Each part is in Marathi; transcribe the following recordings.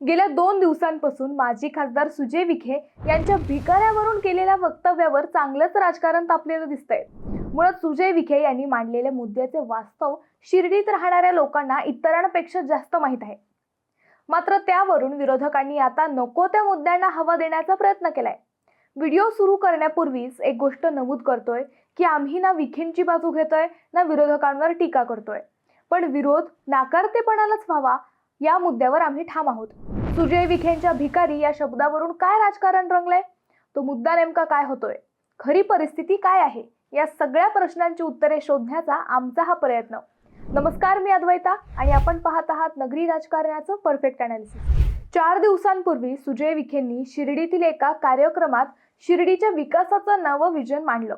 गेल्या दोन दिवसांपासून माजी खासदार सुजय विखे यांच्या भिकाऱ्यावरून केलेल्या वक्तव्यावर चांगलंच राजकारण तापलेलं दिसतंय. मुळात सुजय विखे यांनी मांडलेल्या मुद्द्याचे वास्तव शिर्डीत राहणाऱ्या लोकांना इतरांपेक्षा जास्त माहीत आहे. मात्र त्यावरून विरोधकांनी आता नको त्या मुद्द्यांना हवा देण्याचा प्रयत्न केलाय. व्हिडिओ सुरू करण्यापूर्वीच एक गोष्ट नमूद करतोय की आम्ही ना विखेंची बाजू घेतोय ना विरोधकांवर टीका करतोय. पण विरोध नाकारतेपणालाच व्हावा या मुद्द्यावर आम्ही ठाम आहोत. सुजय विखेंच्या भिकारी या शब्दावरून काय राजकारण रंगलंय? तो मुद्दा नेमका काय होतोय? खरी परिस्थिती काय आहे? या सगळ्या प्रश्नांची उत्तरे शोधण्याचा आमचा हा प्रयत्न. नमस्कार मी अद्वैता आणि आपण पाहत आहात नगरी राजकारणाचं परफेक्ट अनालिसिस चार दिवसांपूर्वी सुजय विखेंनी शिर्डीतील एका कार्यक्रमात शिर्डीच्या विकासाचं नवं विजन मांडलं.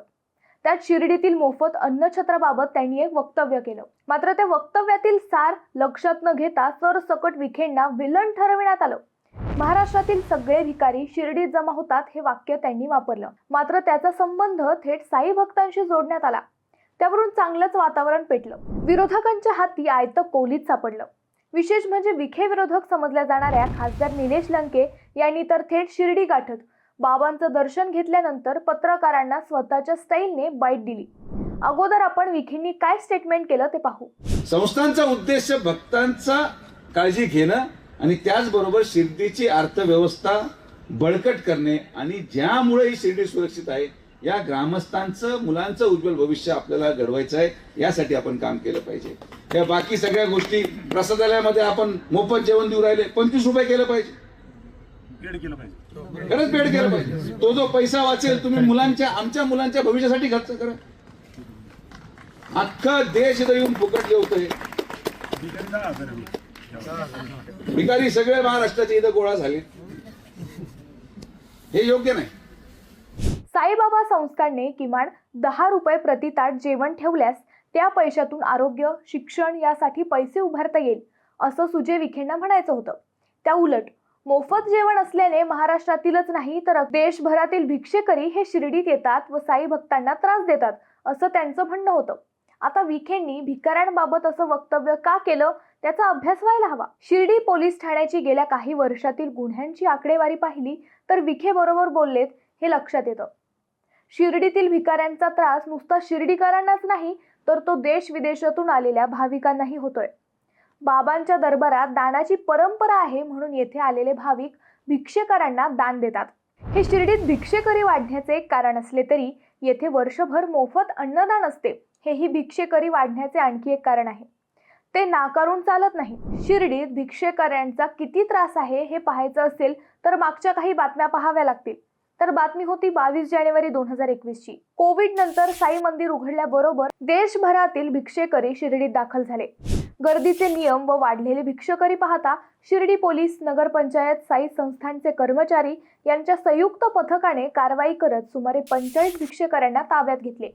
त्यात शिर्डीतील मोफत अन्नछत्राबाबत त्यांनी एक वक्तव्य केलं. मात्र त्या वक्तव्यातील सार लक्षात न घेता सरसकट विखेंना विलन ठरविण्यात आलं. महाराष्ट्रातील सगळे भिकारी शिर्डीत जमा होतात हे वाक्य त्यांनी वापरलं. मात्र त्याचा संबंध थेट साई भक्तांशी जोडण्यात आला. त्यावरून चांगलंच वातावरण पेटलं. विरोधकांच्या हाती आयतं कोलीत सापडलं. विशेष म्हणजे विखे विरोधक समजल्या जाणाऱ्या खासदार निलेश लंके यांनी तर थेट शिर्डी गाठत बाबांचं दर्शन घेतल्यानंतर पत्रकारांना स्वतःच्या स्टाईलने बाईट दिली. अगोदर आपण विखेंनी काय स्टेटमेंट केलं ते पाहू. संस्थांचा उद्देश भक्तांचा काळजी घेणं आणि त्याचबरोबर शिर्डीची अर्थव्यवस्था बळकट करणे आणि ज्यामुळे ही शिर्डी सुरक्षित आहे या ग्रामस्थांचं मुलांचं उज्ज्वल भविष्य आपल्याला घडवायचं आहे यासाठी आपण काम केलं पाहिजे. या बाकी सगळ्या गोष्टी प्रसादालयामध्ये आपण मोफत जेवण देऊ राहिले पंचवीस रुपये केलं पाहिजे. पेड केलं पाहिजे. खरंच पेड केलं पाहिजे. तो जो पैसा वाचेल तुम्ही मुलांच्या आमच्या मुलांच्या भविष्यासाठी खर्च करा. अख्खा देश इथं येऊन फुकट जेवतोय. भिकारी सगळे महाराष्ट्राचे इथं गोळा झाले. हे योग्य नाही. साईबाबा संस्थांनी किमान दहा रुपये प्रति ताट जेवण ठेवल्यास त्या पैशातून आरोग्य शिक्षण यासाठी पैसे उभारता येईल असं सुजय विखेंना म्हणायचं होतं. त्या उलट मोफत जेवण असल्याने महाराष्ट्रातीलच नाही तर देशभरातील भिक्षेकरी हे शिर्डीत येतात व साई भक्तांना त्रास देतात असं त्यांचं म्हणणं होतं. आता विखेंनी भिकाऱ्यांबाबत असं वक्तव्य का केलं त्याचा अभ्यास व्हायला हवा. शिर्डी पोलीस ठाण्याची गेल्या काही वर्षातील गुन्ह्यांची आकडेवारी पाहिली तर विखे बरोबर बोललेत हे लक्षात येतं. शिर्डीतील भिकाऱ्यांचा त्रास नुसता शिर्डीकरांनाच नाही तर तो देश विदेशातून आलेल्या भाविकांनाही होतोय. बाबांच्या दरबारात दानाची परंपरा आहे म्हणून येथे आलेले भाविक भिक्षेकरांना दान देतात. हे शिर्डीत भिक्षेकरी वाढण्याचे एक कारण असले तरी येथे वर्षभर मोफत अन्नदान असते. हेही भिक्षेकरी वाढण्याचे आणखी एक कारण आहे. ते नाकारून चालत नाही. शिर्डीत भिक्षेकऱ्यांचा किती त्रास आहे हे पाहायचं असेल तर मागच्या काही बातम्या पाहाव्या लागतील. तर बातमी होती बावीस जानेवारी दोन हजार एकवीस ची कोविड नंतर साई मंदिर उघडल्याबरोबर देशभरातील भिक्षेकरी शिर्डीत दाखल झाले. गर्दीचे नियम व वाढलेले भिक्षकरी पाहता शिर्डी पोलीस नगरपंचायत साई संस्थांचे कर्मचारी यांच्या संयुक्त पथकाने कारवाई करत सुमारे पंचाळीस भिक्षकऱ्यांना ताब्यात घेतले.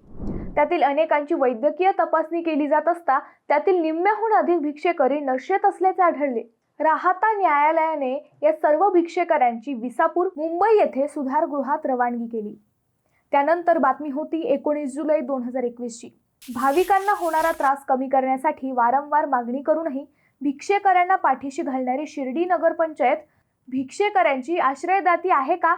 त्यातील अनेकांची वैद्यकीय तपासणी केली जात असता त्यातील निम्म्याहून अधिक भिक्षेकरी नशेत असल्याचे आढळले. राहता न्यायालयाने या सर्व भिक्षेकऱ्यांची विसापूर मुंबई येथे सुधारगृहात रवानगी केली. त्यानंतर बातमी होती एकोणीस जुलै दोन हजार एकवीसची. भाविकांना होणारा त्रास कमी करण्यासाठी वारंवार मागणी करूनही भिक्षेकऱ्यांना पाठीशी घालणारी शिर्डी नगरपंचायत भिक्षेकऱ्यांची आश्रयदाती आहे का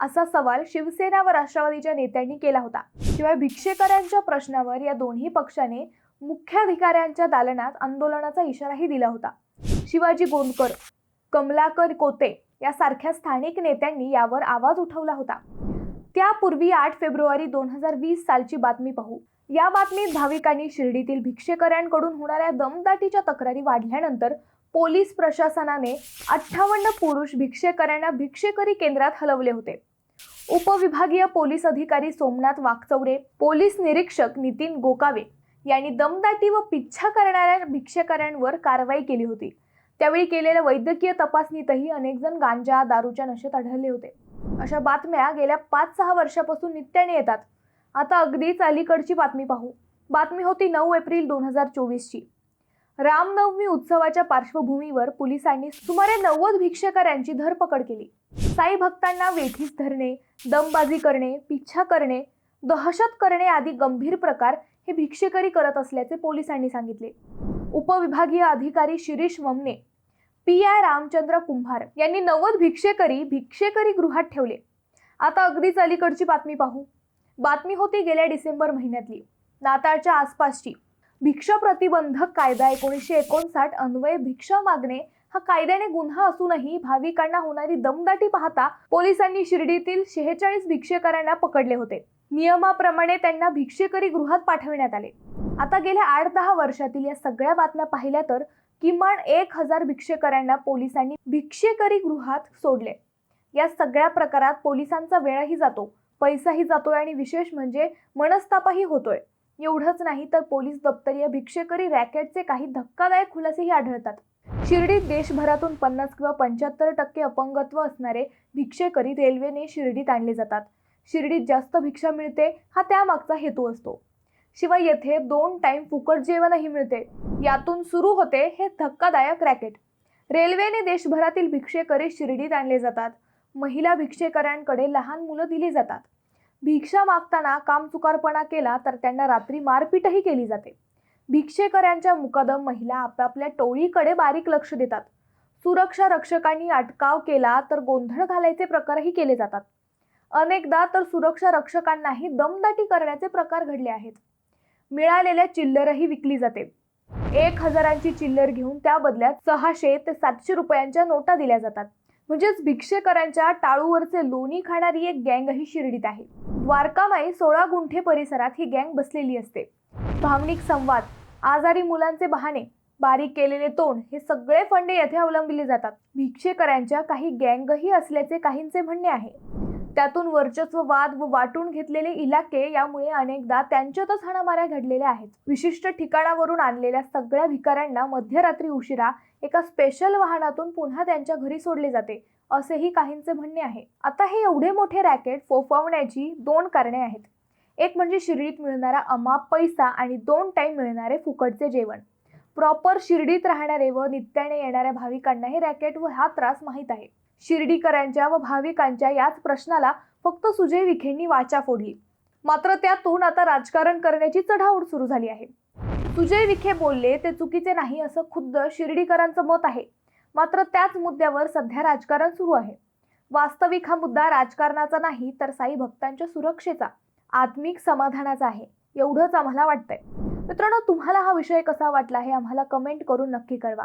असा सवाल शिवसेना व राष्ट्रवादीच्या नेत्यांनी केला होता. शिवाय भिक्षेकऱ्यांच्या प्रश्नावर या दोन्ही पक्षाने मुख्याधिकाऱ्यांच्या दालनात आंदोलनाचा इशाराही दिला होता. शिवाजी गोंदकर कमलाकर कोते यासारख्या स्थानिक नेत्यांनी यावर आवाज उठवला होता. त्यापूर्वी आठ फेब्रुवारी दोन हजार वीस सालची बातमी पाहू. या बातमीत भाविकांनी शिर्डीतील भिक्षेकऱ्यांकडून होणाऱ्या दमदाटीच्या तक्रारी वाढल्यानंतर पोलीस प्रशासनाने अठ्ठावन्न पुरुष भिक्षेकऱ्यांना भिक्षेकरी केंद्रात हलवले होते. उपविभागीय पोलीस अधिकारी सोमनाथ वाकचौरे पोलीस निरीक्षक नितीन गोकावे यांनी दमदाटी व पिच्छा करणाऱ्या भिक्षेकऱ्यांवर कारवाई केली होती. त्यावेळी केलेल्या वैद्यकीय तपासणीतही अनेक जण गांजा दारूच्या नशेत आढळले होते. अशा बातम्या गेल्या पाच सहा वर्षापासून नित्याने येतात. आता अगदीच अलीकडची बातमी पाहू. बातमी होती नऊ एप्रिल दोन हजार चोवीसची. रामनवमी उत्सवाच्या पार्श्वभूमीवर पोलिसांनी सुमारे नव्वद भिक्षेकऱ्यांची धरपकड केली. साई भक्तांना वेठीस धरणे दमबाजी करणे पिच्छा करणे दहशत करणे आदी गंभीर प्रकार हे भिक्षेकरी करत असल्याचे पोलिसांनी सांगितले. उपविभागीय अधिकारी शिरीष वमने पी आय रामचंद्र कुंभार यांनी नव्वद भिक्षेकरी भिक्षेकरी गृहात ठेवले. आता अगदीच अलीकडची बातमी पाहू. बातमी होती गेल्या डिसेंबर महिन्यातली. नाताळच्या आसपासची. भिक्षा प्रतिबंधक कायदा एकोणीसशे एकोणसाठ अन्वये भिक्षा मागणे हा कायद्याने गुन्हा असूनही भाविकांना होणारी दमदाटी पाहता पोलिसांनी शिर्डीतील शेहेचाळीस भिक्षेकरांना पकडले होते. नियमाप्रमाणे त्यांना भिक्षेकरी गृहात पाठविण्यात आले. आता गेल्या आठ दहा वर्षातील या सगळ्या बातम्या पाहिल्या तर किमान एक हजार भिक्षेकरांना पोलिसांनी भिक्षेकरी गृहात सोडले. या सगळ्या प्रकारात पोलिसांचा वेळही जातो. पैसाही जातोय आणि विशेष म्हणजे मनस्तापही होतोय. एवढंच नाही तर पोलीस दप्तरीय भिक्षेकरी रॅकेटचे काही धक्कादायक खुलासेही आढळतात. शिर्डीत देशभरातून पन्नास किंवा पंच्याहत्तर टक्के अपंगत्व असणारे भिक्षेकरी रेल्वेने शिर्डीत आणले जातात. शिर्डीत जास्त भिक्षा मिळते हा त्यामागचा हेतू असतो. शिवाय येथे दोन टाइम फुकट जेवणही मिळते. यातून सुरू होते हे धक्कादायक रॅकेट. रेल्वेने देशभरातील भिक्षेकरी शिर्डीत आणले जातात. महिला भिक्षेकऱ्यांकडे लहान मुलं दिली जातात. भिक्षा मागताना कामचुकारपणा केला तर त्यांना रात्री मारपीटही केली जाते. भिक्षेकऱ्यांच्या मुकादम महिला आपापल्या टोळीकडे बारीक लक्ष देतात. सुरक्षा रक्षकांनी अटकाव केला तर गोंधळ घालायचे प्रकारही केले जातात. अनेकदा तर सुरक्षा रक्षकांनाही दमदाटी करण्याचे प्रकार घडले आहेत. मिळालेल्या चिल्लरही विकली जाते. एक हजारांची चिल्लर घेऊन त्या बदल्यात सहाशे ते सातशे रुपयांच्या नोटा दिल्या जातात. म्हणजेच भिक्षेकरांच्या टाळूवरचे लोणी खाणारी एक गँगही शिर्डीत आहे. द्वारकामाई सोळा गुंठे परिसरात ही गँग बसलेली असते. भावनिक संवाद आजारी मुलांचे बहाणे बारीक केलेले तोंड हे सगळे फंडे येथे अवलंबिले जातात. भिक्षेकरांच्या काही गँगही असल्याचे काहींचे म्हणणे आहे. त्यातून वर्चस्व वाद व वाटून घेतलेले इलाके यामुळे अनेकदा त्यांच्यातच हाणामाऱ्या घडलेल्या आहेत. विशिष्ट ठिकाणावरून आणलेल्या सगळ्या भिकाऱ्यांना मध्यरात्री उशिरा एका स्पेशल वाहनातून पुन्हा त्यांच्या घरी सोडले जाते असेही काहींचे म्हणणे आहे. आता हे एवढे मोठे रॅकेट फोफावण्याची दोन कारणे आहेत. एक म्हणजे शिर्डीत मिळणारा अमाप पैसा आणि दोन टाईम मिळणारे फुकटचे जेवण. प्रॉपर शिर्डीत राहणारे व नित्याने येणाऱ्या भाविकांना हे रॅकेट व हा त्रास माहीत आहे. शिर्डीकरांच्या व भाविकांच्या याच प्रश्नाला फक्त सुजय विखेंनी वाचा फोडली. मात्र त्यातून आता राजकारण करण्याची चढाओढ सुरू झाली आहे. सुजय विखे बोलले ते चुकीचे नाही असं खुद्द शिर्डीकरांचं मत आहे. मात्र त्याच मुद्द्यावर सध्या राजकारण सुरू आहे. वास्तविक हा मुद्दा राजकारणाचा नाही तर साई भक्तांच्या सुरक्षेचा आत्मिक समाधानाचा आहे एवढंच आम्हाला वाटतंय. मित्रांनो तुम्हाला हा विषय कसा वाटला हे आम्हाला कमेंट करून नक्की कळवा.